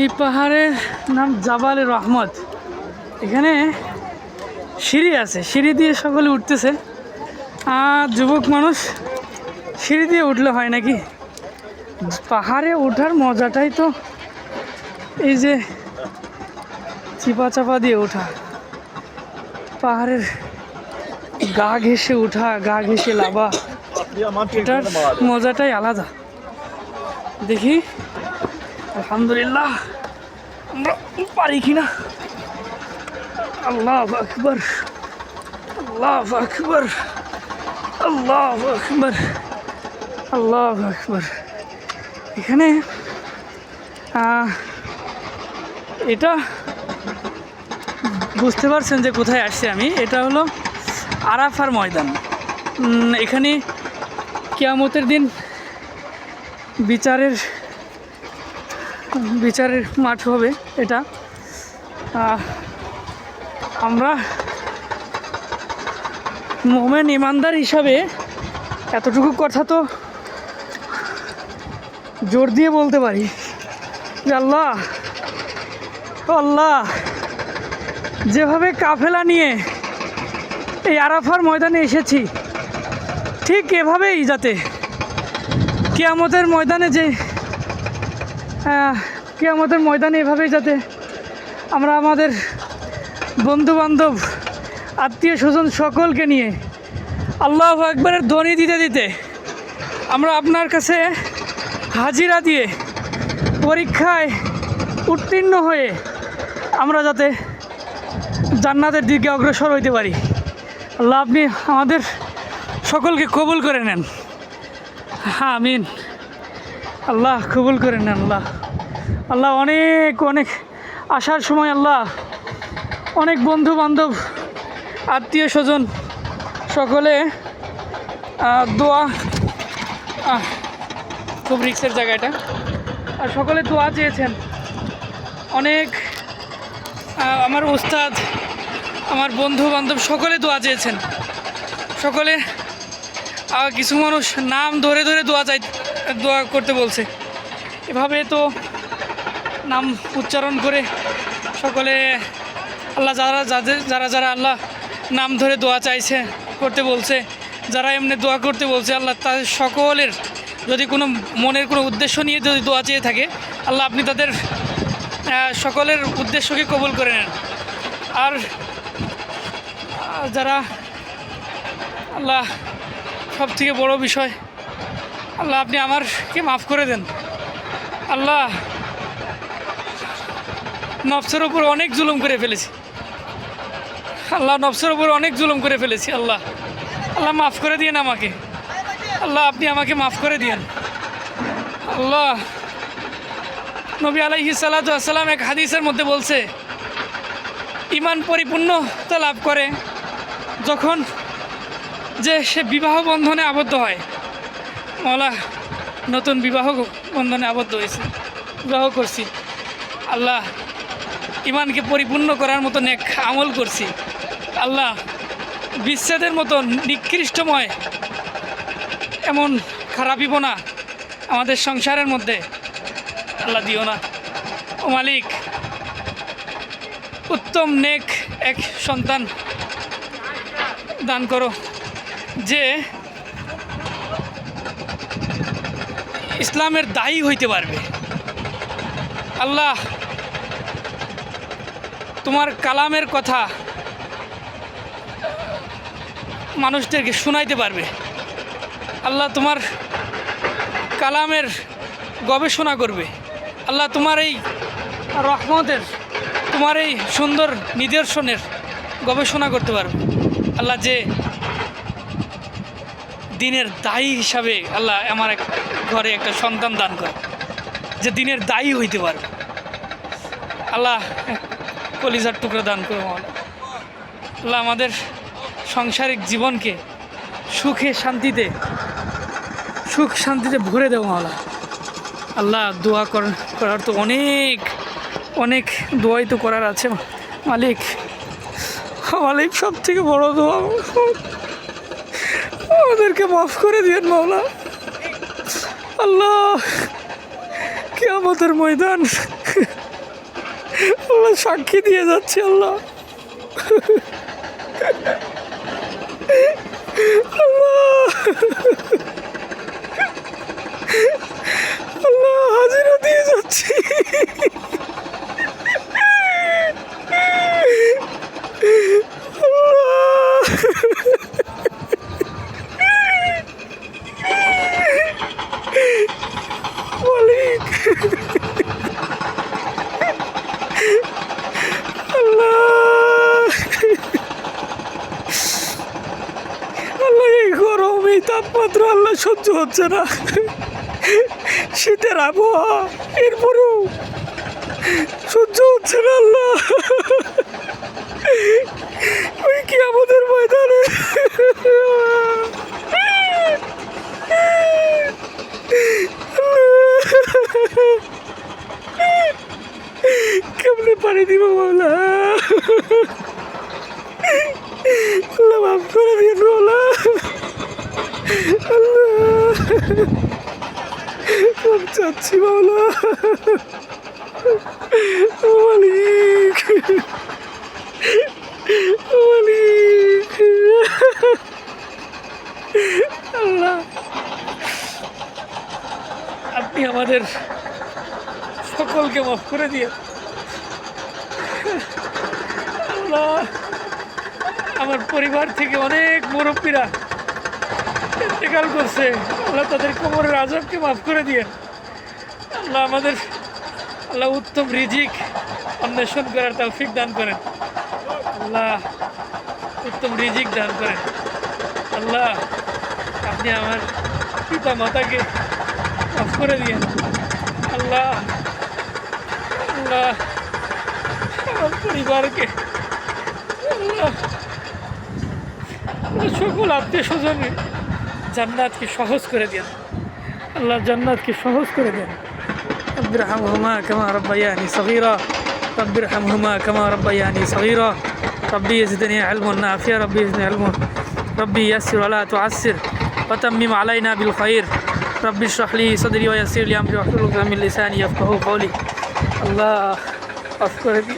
এই পাহাড়ের নাম জাবালে রহমত। এখানে সিঁড়ি আছে সিঁড়ি দিয়ে সকলে উঠতেছে। আর যুবক মানুষ সিঁড়ি দিয়ে উঠলে হয় নাকি? পাহাড়ে ওঠার মজাটাই তো এই যে চিপা চাপা দিয়ে ওঠা। পাহাড়ের গা ঘেসে ওঠা গা ঘেসে লাভা এটার মজাটাই আলাদা। দেখি। আলহামদুলিল্লাহ, আমরা পারি কিনা? আল্লাহ আকবর আল্লাহ আকবর আল্লাহ আকবর আল্লাহ আকবর। এখানে এটা বুঝতে পারছেন যে কোথায় আসছি আমি। এটা হলো আরাফার ময়দান। এখানে কিয়ামতের দিন বিচারের বিচারের মাঠ হবে এটা। আমরা মোমেন ইমানদার হিসাবে এতটুকু কথা তো জোর দিয়ে বলতে পারি। যে আল্লাহ আল্লাহ, যেভাবে কাফেলা নিয়ে এই আরাফার ময়দানে এসেছি, ঠিক এভাবেই যাতে কেয়ামতের ময়দানে যে আহ, আমাদের ময়দানে এভাবেই যাতে আমরা আমাদের বন্ধু বান্ধব আত্মীয় স্বজন সকলকে নিয়ে আল্লাহ একবারের ধ্বনি দিতে দিতে আমরা আপনার কাছে হাজিরা দিয়ে পরীক্ষায় উত্তীর্ণ হয়ে আমরা যাতে জান্নাতের দিকে অগ্রসর হইতে পারি। আল্লাহ আপনি আমাদের সকলকে কবুল করে নেন। হ্যাঁ আমিন। আল্লাহ কবুল করে নেন, আল্লাহ। আল্লাহ অনেক অনেক আসার সময় আল্লাহ অনেক বন্ধু বান্ধব আত্মীয় স্বজন সকলে দোয়া খুব রিক্সের জায়গা এটা। আর সকলে দোয়া চেয়েছেন। অনেক আমার উস্তাদ, আমার বন্ধু বান্ধব সকলে দোয়া চেয়েছেন। সকলে কিছু মানুষ নাম ধরে ধরে দোয়া চাই দোয়া করতে বলছে। এভাবে তো নাম উচ্চারণ করে সকলে আল্লাহ যারা যাদের যারা যারা আল্লাহ নাম ধরে দোয়া চাইছে, করতে বলছে, যারা এমনি দোয়া করতে বলছে, আল্লাহ তাদের সকলের যদি কোনো মনের কোনো উদ্দেশ্য নিয়ে যদি দোয়া চেয়ে থাকে, আল্লাহ আপনি তাদের সকলের উদ্দেশ্যকে কবুল করে নেন। আর যারা আল্লাহ সব থেকে বড় বিষয় আল্লাহ, আপনি আমারকে মাফ করে দেন। আল্লাহ, নফসের উপর অনেক জুলুম করে ফেলেছি। আল্লাহ, নফসের উপর অনেক জুলুম করে ফেলেছি, আল্লাহ। আল্লাহ, মাফ করে দিয়েন আমাকে। আল্লাহ, আপনি আমাকে মাফ করে দিয়েন। আল্লাহ, নবী আলাইহি সাল্লাম এক হাদিসের মধ্যে বলছে ইমান পরিপূর্ণতা লাভ করে যখন যে সে বিবাহ বন্ধনে আবদ্ধ হয়। মলা নতুন বিবাহ বন্ধনে আবদ্ধ হয়েছে। বিবাহ করছি। আল্লাহ ইমানকে পরিপূর্ণ করার মতো নেক আমল করছি। আল্লাহ বিচ্ছেদের মতো নিকৃষ্টময় এমন খারাপিব না আমাদের সংসারের মধ্যে আল্লাহ দিও না। ও মালিক, উত্তম নেক এক সন্তান দান করো, যে ইসলামের দায়ী হইতে পারবে। আল্লাহ, তোমার কালামের কথা মানুষদেরকে শোনাইতে পারবে। আল্লাহ তোমার কালামের গবেষণা করবে। আল্লাহ তোমার এই রহমতের, তোমার এই সুন্দর নিদর্শনের গবেষণা করতে পারবে। আল্লাহ যে দিনের দায়ী হিসাবে আল্লাহ আমার এক ঘরে একটা সন্তান দান করে যে দিনের দায়ী হইতে পারবে। আল্লাহ কলিজার টুকরা দান করো মাওলা। আল্লাহ আমাদের সাংসারিক জীবনকে সুখে শান্তিতে, সুখ শান্তিতে ভরে দেও মাওলা আল্লাহ দোয়া কর- করার তো অনেক অনেক দোয়াই তো করার আছে মালিক। মালিক সব থেকে বড় দোয়া। আমাদেরকে মাফ করে দিয়েন, মাওলা। আল্লাহ কে আমাদের ময়দান। আল্লাহ সাক্ষী দিয়ে যাচ্ছে আল্লাহ আল্লাহ। আল্লাহ হাজিরা দিয়ে যাচ্ছি আল্লাহ মালিক আল্লাহ আল্লাহ এই গরম এই আল্লাহ সহ্য হচ্ছে না। শীতের আবহাওয়া, এরপরেও সহ্য হচ্ছে না আল্লাহ। ওই কি আমাদের ময়দানে কেমনে পানি দিব বলা আল্লাহ মাফ করে দিন বলা আল্লাহ মাফ চাচ্ছি বলা মালিক। মালিক। আপনি আমাদের সকলকে মাফ করে দিয়ে আল্লাহ, আমার পরিবার থেকে অনেক মুরব্বীরা ইন্তেকাল করছে। আল্লাহ তাদের কোমরের আজবকে মাফ করে দিয়ে। আল্লাহ আমাদের, আল্লাহ উত্তম রিজিক, অন্বেষণ করার তৌফিক দান করেন। আল্লাহ উত্তম রিজিক দান করেন। আল্লাহ আপনি আমার পিতা মাতাকে মাফ করে দিয়েন। আল্লাহ আল্লাহ আমার পরিবারকে, আল্লাহ সকল আত্মীয় স্বজনে জান্নাতকে সহজ করে দেন আল্লাহ জান্নাতকে সহজ করে দেন। رب ارحمهما كما ربياني صغيرا. رب ارحمهما كما ربياني صغيرا. ربي يزدني علم نافع ربي يزدني علم ربي يسر ولا تعسر. وتمم علينا بالخير. ربي اشرح لي صدري ويسر لي أمري واحلل عقدة من لساني يفقهوا قولي. الله أفكر بي